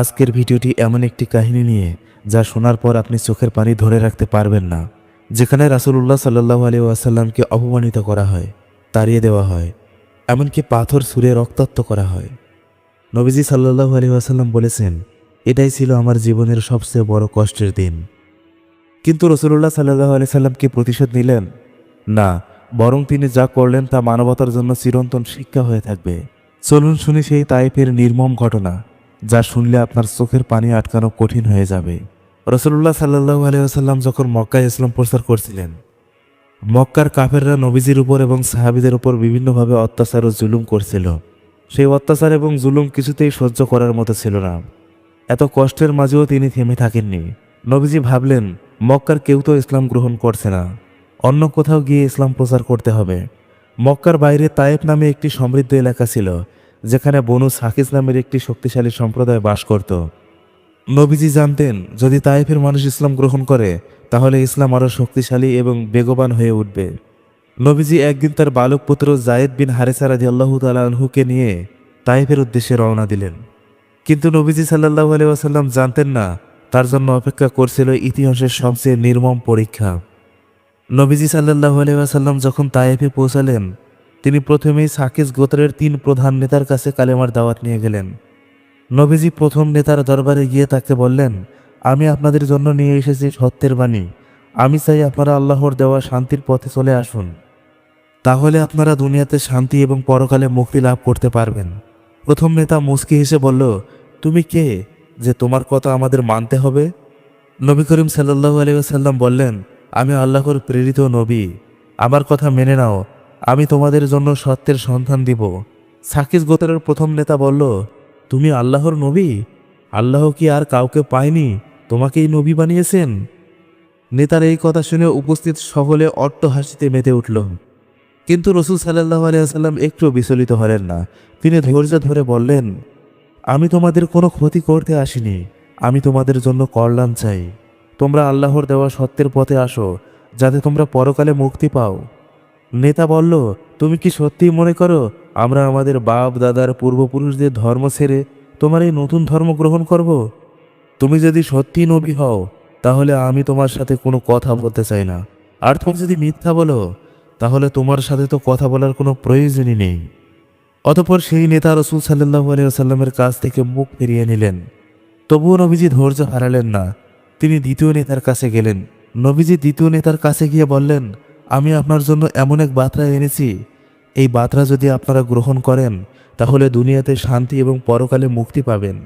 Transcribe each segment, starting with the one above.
আজকের ভিডিওটি এমন একটি কাহিনী নিয়ে, যা শোনার পর আপনি চোখের পানি ধরে রাখতে পারবেন না, যেখানে রাসুলুল্লাহ সাল্লাহ আলী ওয়াসাল্লামকে অপমানিত করা হয়, তাড়িয়ে দেওয়া হয়, এমনকি পাথর সুরে রক্তাক্ত করা হয়। নবীজি সাল্লাহ আলী ওয়াসাল্লাম বলেছেন, এটাই ছিল আমার জীবনের সবচেয়ে বড় কষ্টের দিন। কিন্তু রসুল্লাহ সাল্লাহ আলি সাল্লাম কি প্রতিশোধ নিলেন? না, বরং তিনি যা করলেন তা মানবতার জন্য চিরন্তন শিক্ষা হয়ে থাকবে। চলুন শুনি সেই তাইফের নির্মম ঘটনা। যা শুনলে আপনার চোখের পানি আটকানো কঠিন হয়ে যাবে। রসুল্লাহ সাল্লাহ আলিয়াল্লাম যখন মক্কায় ইসলাম প্রচার করছিলেন, মক্কার কাফেররা নবীজির উপর এবং সাহাবিদের উপর বিভিন্নভাবে অত্যাচার ও জুলুম করছিল। সেই অত্যাচার এবং জুলুম কিছুতেই সহ্য করার মতো ছিল না। এত কষ্টের মাঝেও তিনি থেমে থাকেননি। নবীজি ভাবলেন, মক্কার কেউ তো ইসলাম গ্রহণ করছে না। অন্য কোথাও গিয়ে ইসলাম প্রচার করতে হবে। মক্কার বাইরে তায়েব নামে একটি সমৃদ্ধ এলাকা ছিল। যেখানে বনু সাকিস নামের একটি শক্তিশালী সম্প্রদায় বাস করত। নবীজি জানতেন, যদি তায়েফের মানুষ ইসলাম গ্রহণ করে, তাহলে ইসলাম আরও শক্তিশালী এবং বেগবান হয়ে উঠবে। নবীজি একদিন তার বালক পুত্র জায়েদ বিন হারেসা রাজি আল্লাহ তালাহুকে নিয়ে তাইফের উদ্দেশ্যে রওনা দিলেন। কিন্তু নবীজি সাল্লাহ আলি ওয়াসাল্লাম জানতেন না, তার জন্য অপেক্ষা করছিল ইতিহাসের সবচেয়ে নির্মম পরীক্ষা। নবীজি সাল্লাহ আলি ওয়াসাল্লাম যখন তায়েফে পৌঁছালেন তিনি প্রথমেই সাকিস গোত্রের তিন প্রধান নেতার কাছে কালেমার দাওয়াত নিয়ে গেলেন। নবীজি প্রথম নেতার দরবারে গিয়ে তাকে বললেন, আমি আপনাদের জন্য নিয়ে এসেছি সত্যের বাণী। আমি চাই আপনারা আল্লাহর দেওয়া শান্তির পথে চলে আসুন। তাহলে আপনারা দুনিয়াতে শান্তি এবং পরকালে মুক্তি লাভ করতে পারবেন। প্রথম নেতা মুস্কি হেসে বলল, তুমি কে যে তোমার কথা আমাদের মানতে হবে? নবী করিম সাল্লাহ আলিয়াল্লাম বললেন, আমি আল্লাহর প্রেরিত নবী। আমার কথা মেনে নাও আমি তোমাদের জন্য সত্যের সন্ধান দিব। সাকিস গোত্রের প্রথম নেতা বলল, তুমি আল্লাহর নবী? আল্লাহ কি আর কাউকে পায়নি? তোমাকেই নবী বানিয়েছেন? নেতার এই কথা শুনে উপস্থিত সকলে অট্ট হাসিতে মেতে উঠল। কিন্তু রসুল সাল্লাহ আলিয়াল্লাম একটু বিচলিত হলেন না। তিনি ধৈর্য ধরে বললেন, আমি তোমাদের কোনো ক্ষতি করতে আসিনি। আমি তোমাদের জন্য কল্যাণ চাই। তোমরা আল্লাহর দেওয়া সত্যের পথে আসো, যাতে তোমরা পরকালে মুক্তি পাও। নেতা বলল, তুমি কি সত্যিই মনে করো আমরা আমাদের বাপ, দাদার পূর্বপুরুষদের ধর্ম ছেড়ে তোমার এই নতুন ধর্ম গ্রহণ করব? তুমি যদি সত্যি নবী হও, তাহলে আমি তোমার সাথে কোনো কথা বলতে চাই না। আর তুমি যদি মিথ্যা বলো, তাহলে তোমার সাথে তো কথা বলার কোনো প্রয়োজনই নেই। অতপর সেই নেতা রসুল সাল্লাহ আলিয়াল্লামের কাছ থেকে মুখ ফিরিয়ে নিলেন। তবুও নবীজি ধৈর্য হারালেন না। তিনি দ্বিতীয় নেতার কাছে গেলেন। নবীজি দ্বিতীয় নেতার কাছে গিয়ে বললেন আমি আপনার জন্য এমন এক বার্তা এনেছি। এই বার্তা যদি আপনারা গ্রহণ করেন, তাহলে দুনিয়াতে শান্তি এবং পরকালে মুক্তি পাবেন।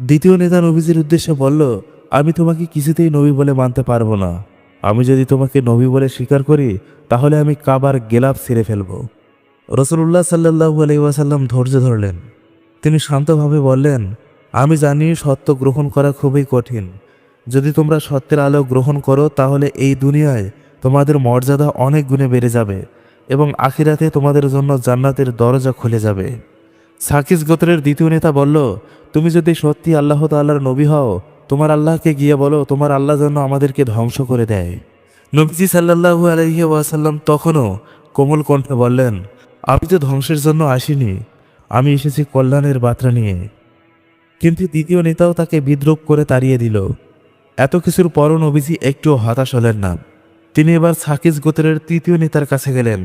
দ্বিতীয় নেতা নবীজির উদ্দেশ্যে বলল, আমি তোমাকে কিছুতেই নবী বলে মানতে পারব না। আমি যদি তোমাকে নবী বলে স্বীকার করি, তাহলে আমি কাবার গেলাপ ছিঁড়ে ফেলব। রসুল্লাহ সাল্লাহু আলহিউসাল্লাম ধৈর্য ধরলেন। তিনি শান্তভাবে বললেন, আমি জানি সত্য গ্রহণ করা খুবই কঠিন। যদি তোমরা সত্যের আলো গ্রহণ করো, তাহলে এই দুনিয়ায় তোমাদের মর্যাদা অনেক গুণে বেড়ে যাবে এবং আখিরাতে তোমাদের জন্য জান্নাতের দরজা খুলে যাবে। সাকিস গোত্রের দ্বিতীয় নেতা বলল, তুমি যদি সত্যি আল্লাহ তাল্লাহর নবী হও, তোমার আল্লাহকে গিয়ে বলো, তোমার আল্লাহ যেন আমাদেরকে ধ্বংস করে দেয়। নবীজি সাল্লাহু আলহি ওয়াসাল্লাম তখনও কোমল কণ্ঠে বললেন, আমি তো ধ্বংসের জন্য আসিনি, আমি এসেছি কল্যাণের বার্তা নিয়ে। কিন্তু দ্বিতীয় নেতাও তাকে বিদ্রোপ করে তাড়িয়ে দিল। এত কিছুর পরও নবীজি একটুও হতাশ হলেন না। তিনি এবার সাকিস গোত্রের তৃতীয় নেতার কাছে গেলেন।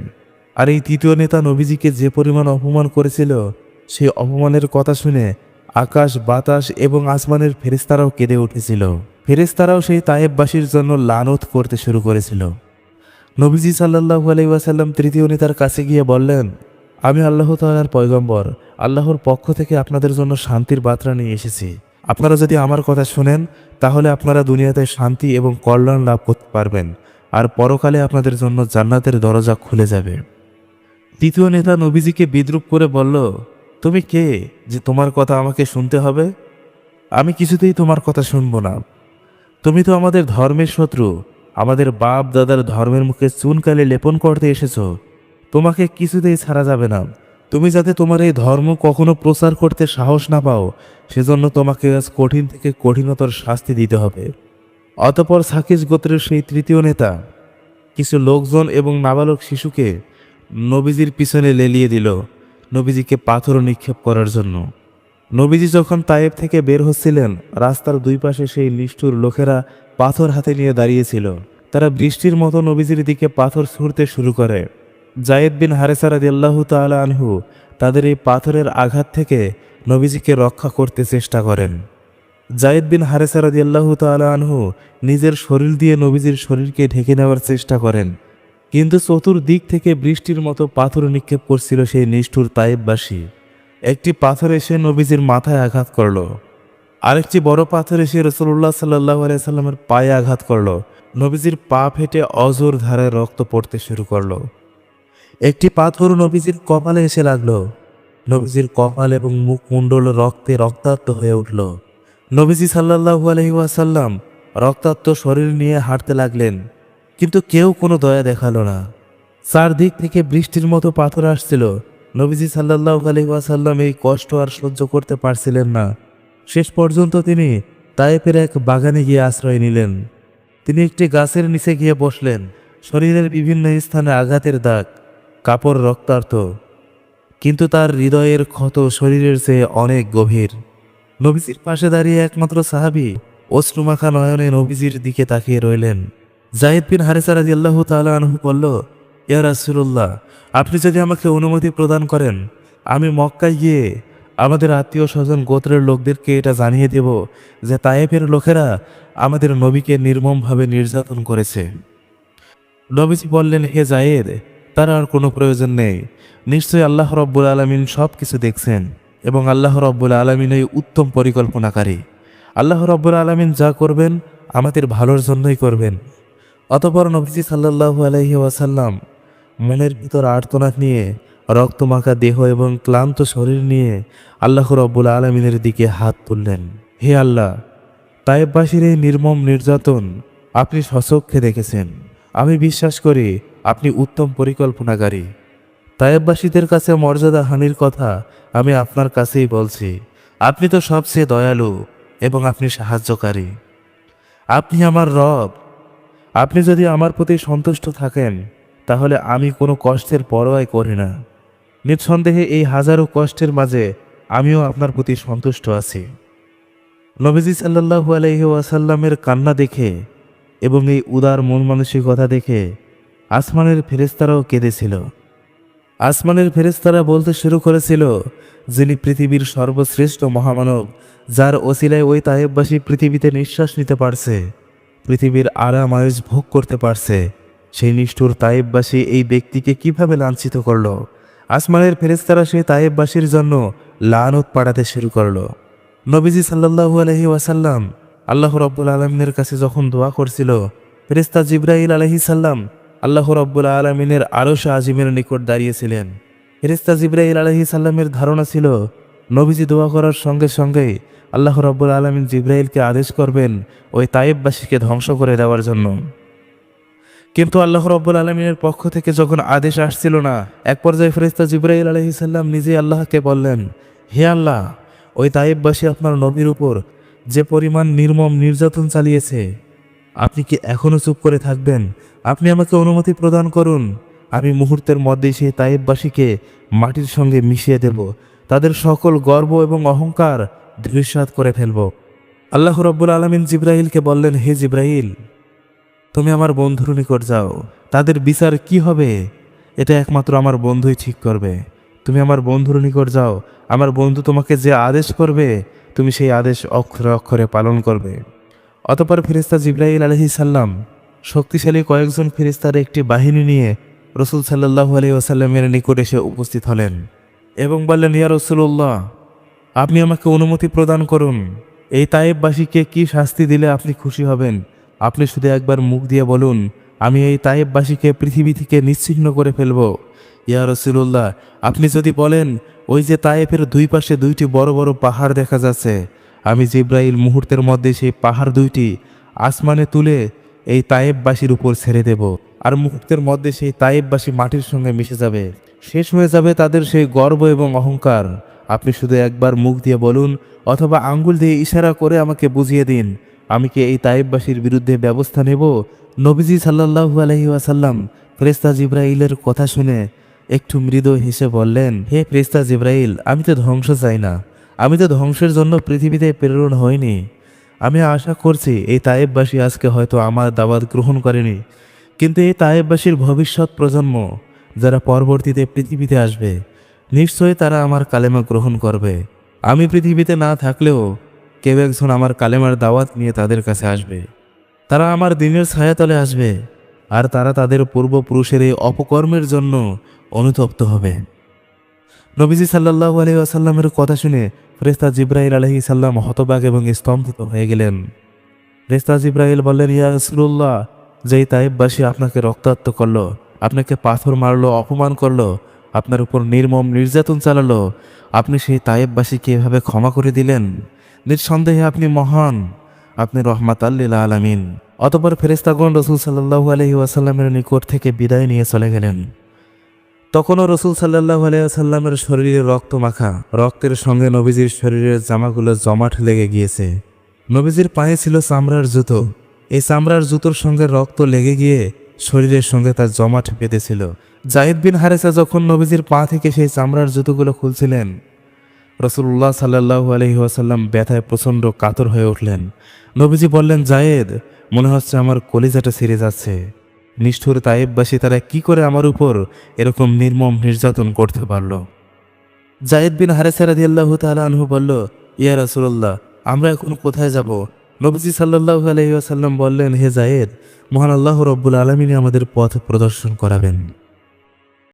আর এই তৃতীয় নেতা নবীজিকে যে পরিমাণ অপমান করেছিল সেই অপমানের কথা শুনে আকাশ, বাতাস এবং আসমানের ফেরেস্তারাও কেঁদে উঠেছিল। ফেরেস্তারাও সেই তায়েববাসীর জন্য লানত করতে শুরু করেছিল। নবীজি সাল্লাহু আলাইসাল্লাম তৃতীয় নেতার কাছে গিয়ে বললেন, আমি আল্লাহ তালার পয়গম্বর, আল্লাহর পক্ষ থেকে আপনাদের জন্য শান্তির বার্তা নিয়ে এসেছি। আপনারা যদি আমার কথা শুনেন, তাহলে আপনারা দুনিয়াতে শান্তি এবং কল্যাণ লাভ করতে পারবেন। আর পরকালে আপনাদের জন্য জান্নাতের দরজা খুলে যাবে। তৃতীয় নেতা নবীজিকে বিদ্রুপ করে বলল, তুমি কে যে তোমার কথা আমাকে শুনতে হবে? আমি কিছুতেই তোমার কথা শুনব না। তুমি তো আমাদের ধর্মের শত্রু। আমাদের বাপ দাদার ধর্মের মুখে চুনকালে লেপন করতে এসেছ। তোমাকে কিছুতেই ছাড়া যাবে না। তুমি যাতে তোমার এই ধর্ম কখনো প্রচার করতে সাহস না পাও, সেজন্য তোমাকে আজ কঠিন থেকে কঠিনতর শাস্তি দিতে হবে। অতপর সাকিস গোত্রের সেই তৃতীয় নেতা কিছু লোকজন এবং নাবালক শিশুকে নবীজির পিছনে লেলিয়ে দিল, নবীজিকে পাথর নিক্ষেপ করার জন্য। নবীজি যখন তায়েব থেকে বের হচ্ছিলেন, রাস্তার দুই পাশে সেই নিষ্ঠুর লোকেরা পাথর হাতে নিয়ে দাঁড়িয়েছিল। তারা বৃষ্টির মতো নবীজির দিকে পাথর ছুঁড়তে শুরু করে। জায়েদ বিন হারেসারাদ আল্লাহ তালা আনহু তাদের এই পাথরের আঘাত থেকে নবীজিকে রক্ষা করতে চেষ্টা করেন। জায়েদ বিন হারেসারাদ আল্লাহ তালা আনহু নিজের শরীর দিয়ে নবীজির শরীরকে ঢেকে নেওয়ার চেষ্টা করেন। কিন্তু চতুর্দিক থেকে বৃষ্টির মতো পাথর নিক্ষেপ করছিল সেই নিষ্ঠুর তায়েববাসী। একটি পাথর এসে নবীজির মাথায় আঘাত করল। আরেকটি বড় পাথর এসে রসুল্লাহ সাল্লাহ সাল্লামের পায়ে আঘাত করল। নবীজির পা ফেটে অজোর ধারায় রক্ত পড়তে শুরু করল। একটি পাথর নবীজির কপালে এসে লাগল। নবীজির কপাল এবং মুখমণ্ডল রক্তে রক্তাক্ত হয়ে উঠল। নবীজি সাল্লাহু আলহি ওয়াসাল্লাম রক্তাক্ত শরীর নিয়ে হাঁটতে লাগলেন, কিন্তু কেউ কোনো দয়া দেখাল না। চারদিক থেকে বৃষ্টির মতো পাথর আসছিল। নবীজি সাল্লাহ আলহি ওয়াসাল্লাম এই কষ্ট আর সহ্য করতে পারছিলেন না। শেষ পর্যন্ত তিনি তায়েফের এক বাগানে গিয়ে আশ্রয় নিলেন। তিনি একটি গাছের নিচে গিয়ে বসলেন। শরীরের বিভিন্ন স্থানে আঘাতের দাগ, কাপড় রক্তার্থ কিন্তু তার হৃদয়ের ক্ষত শরীরের চেয়ে অনেক গভীর। নবীজির পাশে দাঁড়িয়ে একমাত্র সাহাবি অশ্রুমাখা নয়নে নবীজির দিকে তাকিয়ে রইলেন। জাহিদ বিন হারেসা রাজি আল্লাহ তালা আনহু বলল, ইয়া রাসুল্লাহ আপনি যদি আমাকে অনুমতি প্রদান করেন, আমি মক্কায় গিয়ে আমাদের আত্মীয় স্বজন গোত্রের লোকদেরকে এটা জানিয়ে দেব যে তায়েফের লোকেরা আমাদের নবীকে নির্মমভাবে নির্যাতন করেছে। নবীজি বললেন, হে জায়েদ, তার আর কোনো প্রয়োজন নেই। নিশ্চয়ই আল্লাহ রব্বুল আলমিন সব কিছু দেখছেন। এবং আল্লাহ রব্বুল আলমিন এই উত্তম পরিকল্পনাকারী। আল্লাহ রব্বুল আলমিন যা করবেন, আমাদের ভালোর জন্যই করবেন। অতপর নবীজি সাল্লাহু আলহি ওয়াসাল্লাম মনের ভিতর আর্তনাদ নিয়ে, রক্তমাখা দেহ এবং ক্লান্ত শরীর নিয়ে আল্লাহ রব্বুল আলমিনের দিকে হাত তুললেন। হে আল্লাহ, তায়েববাসীর এই নির্মম নির্যাতন আপনি সচক্ষে দেখেছেন। আমি বিশ্বাস করি আপনি উত্তম পরিকল্পনাকারী। তায়েববাসীদের কাছে মর্যাদা হানির কথা আমি আপনার কাছেই বলছি। আপনি তো সবচেয়ে দয়ালু এবং আপনি সাহায্যকারী। আপনি আমার রব। আপনি যদি আমার প্রতি সন্তুষ্ট থাকেন, তাহলে আমি কোনো কষ্টের পরোয়াই করি না। নিঃসন্দেহে এই হাজারো কষ্টের মাঝে আমিও আপনার প্রতি সন্তুষ্ট আছি। নবীজি সাল্লাহু আলহি ওয়াসাল্লামের কান্না দেখে এবং এই উদার মন মানসিকতা দেখে আসমানের ফেরেস্তারাও কেঁদেছিল। আসমানের ফেরেস্তারা বলতে শুরু করেছিল, যিনি পৃথিবীর সর্বশ্রেষ্ঠ মহামানব, যার ওসিলায় ওই তায়েববাসী পৃথিবীতে নিঃশ্বাস নিতে পারছে, পৃথিবীর আরাম আয়ুষ ভোগ করতে পারছে। সেই নিষ্ঠুর তায়েববাসী এই ব্যক্তিকে কীভাবে লাঞ্ছিত করল? আসমানের ফেরেস্তারা সেই তায়েববাসীর জন্য লানত পাঠাতে শুরু করল। নবীজি সাল্লাহু আলহি ওয়াসাল্লাম আল্লাহ রব্বুল আলমিনের কাছে যখন দোয়া করছিল ফেরেস্তা জিব্রাহিল আলহি সাল্লাম আল্লাহ রব্বুল আলমিনের আরশ আজিমের নিকট দাঁড়িয়েছিলেন। ফেরেস্তা জিব্রাহিল আলহি সাল্লামের ধারণা ছিল, নবীজি দোয়া করার সঙ্গে সঙ্গেই আল্লাহ রব্বুল আলমিন জিব্রাহিলকে আদেশ করবেন ওই তায়েববাসীকে ধ্বংস করে দেওয়ার জন্য। কিন্তু আল্লাহ রব্বুল আলমিনের পক্ষ থেকে যখন আদেশ আসছিল না, এক পর্যায়ে ফেরেস্তা জিব্রাহিল আলহিসাল্লাম নিজেই আল্লাহকে বললেন, হে আল্লাহ, ওই তায়েববাসী আপনার নবীর উপর যে পরিমাণ নির্মম নির্যাতন চালিয়েছে, আপনি কি এখনও চুপ করে থাকবেন? আপনি আমাকে অনুমতি প্রদান করুন। আমি মুহূর্তের মধ্যেই সেই তায়েববাসীকে মাটির সঙ্গে মিশিয়ে দেব। তাদের সকল গর্ব এবং অহংকার ধৃসাত করে ফেলব। আল্লাহ রব্বুল আলমিন জিব্রাহিলকে বললেন, হে জিব্রাহিল তুমি আমার বন্ধুর নিকট যাও। তাদের বিচার কি হবে? এটা একমাত্র আমার বন্ধুই ঠিক করবে। তুমি আমার বন্ধুর নিকট যাও। আমার বন্ধু তোমাকে যে আদেশ করবে, তুমি সেই আদেশ অক্ষরে অক্ষরে পালন করবে। অতপর ফিরিস্তা জিব্রাহিল আলহি সাল্লাম শক্তিশালী কয়েকজন ফিরিস্তার একটি বাহিনী নিয়ে রসুল সাল্লাহু আলি ওসাল্লামের নিকট এসে উপস্থিত হলেন এবং বললেন, ইয়া রসুল্লাহ আপনি আমাকে অনুমতি প্রদান করুন। এই তায়েববাসীকে কি শাস্তি দিলে আপনি খুশি হবেন? আপনি শুধু একবার মুখ দিয়ে বলুন, আমি এই তায়েববাসীকে পৃথিবী থেকে নিশ্চিহ্ন করে ফেলব। ইয়া রসুল্লাহ আপনি যদি বলেন, ওই যে তায়েফের দুই পাশে দুইটি বড় বড় পাহাড় দেখা যাচ্ছে, আমি জিব্রাইল মুহূর্তের মধ্যে সেই পাহাড় দুইটি আসমানে তুলে এই তায়েববাসীর উপর ছেড়ে দেব। আর মুহূর্তের মধ্যে সেই তায়েববাসী মাটির সঙ্গে মিশে যাবে। শেষ হয়ে যাবে তাদের সেই গর্ব এবং অহংকার। আপনি শুধু একবার মুখ দিয়ে বলুন, অথবা আঙ্গুল দিয়ে ইশারা করে আমাকে বুঝিয়ে দিন, আমি কি এই তাইববাসীর বিরুদ্ধে ব্যবস্থা নেব? নবীজি সাল্লাহু আলহি আসাল্লাম ফ্রেস্তা জিব্রাইলের কথা শুনে একটু মৃদু হেসে বললেন, হে ফ্রেস্তা জিব্রাইল, আমি তো ধ্বংস চাই না। আমি তো ধ্বংসের জন্য পৃথিবীতে প্রেরণ হইনি। আমি আশা করছি এই তায়েববাসী আজকে হয়তো আমার দাওয়াত গ্রহণ করেনি। কিন্তু এই তায়েববাসীর ভবিষ্যৎ প্রজন্ম যারা পরবর্তীতে পৃথিবীতে আসবে, নিশ্চয়ই তারা আমার কালেমা গ্রহণ করবে। আমি পৃথিবীতে না থাকলেও কেউ একজন আমার কালেমার দাওয়াত নিয়ে তাদের কাছে আসবে। তারা আমার দিনের ছায়াতলে আসবে, আর তারা তাদের পূর্বপুরুষের এই অপকর্মের জন্য অনুতপ্ত হবে। নবীজি সাল্লাহ আলী আসাল্লামের কথা শুনে ফ্রেস্তা জিব্রাহিল আলহি সাল্লাম হতবাক এবং স্তম্ভিত হয়ে গেলেন। ফ্রেস্তা জিব্রাহিল বললেন, ইয়া রসুল্লাহ যেই তাইববাসী আপনাকে রক্তাক্ত করল, আপনাকে পাথর মারলো, অপমান করল, আপনার উপর নির্মম নির্যাতন চালালো, আপনি সেই তাইববাসীকে এভাবে ক্ষমা করে দিলেন? নিঃসন্দেহে আপনি মহান, আপনি রহমাত আল্লিল আলমিন। অতপর ফেরেস্তাগণ রসুল সাল্লাহু আলহি ওয়াসাল্লামের নিকট থেকে বিদায় নিয়ে চলে গেলেন। তখনও রসুল সাল্লাহ আলিয়াল্লামের শরীরে রক্ত মাখা, রক্তের সঙ্গে নবীজির শরীরের জামাগুলো জমাট লেগে গিয়েছে। নবীজির পায়ে ছিল চামড়ার জুতো। এই চামড়ার জুতোর সঙ্গে রক্ত লেগে গিয়ে শরীরের সঙ্গে তার জমাট বেঁধেছিল। জাহিদ বিন হারেসা যখন নবীজির পা থেকে সেই চামড়ার জুতোগুলো খুলছিলেন, রসুল্লাহ সাল্লাহ আলহিহাসাল্লাম ব্যথায় প্রচণ্ড কাতর হয়ে উঠলেন। নবীজি বললেন, জায়েদ, মনে হচ্ছে আমার কলিজাটা ছিঁড়ে যাচ্ছে। নিষ্ঠুর তায়েববাসী তারা কি করে আমার উপর এরকম নির্মম নির্যাতন করতে পারল? জায়েদ বিন হারেসারাদি আল্লাহ তালা আনহু বলল, ইয়া রাসুল্লাহ আমরা এখন কোথায় যাব? নবজি সাল্লাহ আলহিহাসাল্লাম বললেন, হে জায়েদ, মহান আল্লাহ রব্বুল আলমিনী আমাদের পথ প্রদর্শন করাবেন।